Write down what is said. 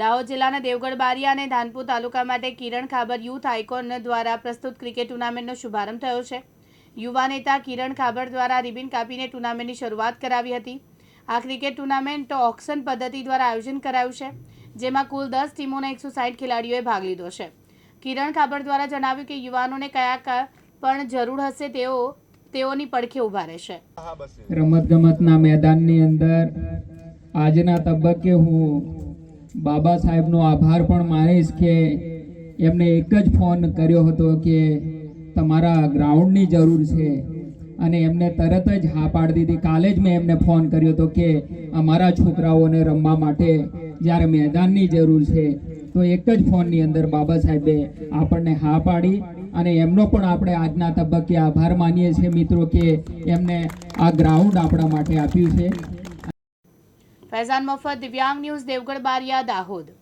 દાહોદ જિલ્લાના દેવગઢ બારિયા અને ધાનપુર તાલુકા માટે કિરણ ખાબર યુથ આઇકોન દ્વારા પ્રસ્તુત ક્રિકેટ ટુર્નામેન્ટનો શુભારંભ થયો છે. યુવા નેતા કિરણ ખાબર દ્વારા રિબિન કાપીને ટુર્નામેન્ટની શરૂઆત કરાવી હતી. આ ક્રિકેટ ટુર્નામેન્ટ ઓક્શન પદ્ધતિ દ્વારા આયોજન કરાયું છે જેમાં કુલ દસ ટીમોના એકસો સાઠ ખેલાડીઓએ ભાગ લીધો છે. કિરણ ખાબર દ્વારા જણાવ્યું કે યુવાનોને કયા કા- પણ જરૂર હશે તેઓ તેઓની પડખે ઊભા રહેશે. રમતગમતના મેદાનની અંદર આજના તબક્કે હું બાબા સાહેબનો આભાર પણ માનીશ કે એમને એક જ ફોન કર્યો હતો કે તમારા ગ્રાઉન્ડની જરૂર છે. અને એમને તરત જ હા પાડી દીધી. કાલે જ મેં એમને ફોન કર્યો હતો કે અમારા છોકરાઓને રમવા માટે જ્યારે મેદાનની જરૂર છે. તો એક જ ફોનની અંદર બાબા સાહેબે આપણને હા પાડી અને એમનો પણ આપણે આજના તબક્કે આભાર માનીએ છીએ મિત્રો કે એમને આ ગ્રાઉન્ડ આપણા માટે આપ્યું છે. ફૈઝાન મફત દિવ્યાંગ ન્યૂઝ દેવગઢ બારિયા દાહોદ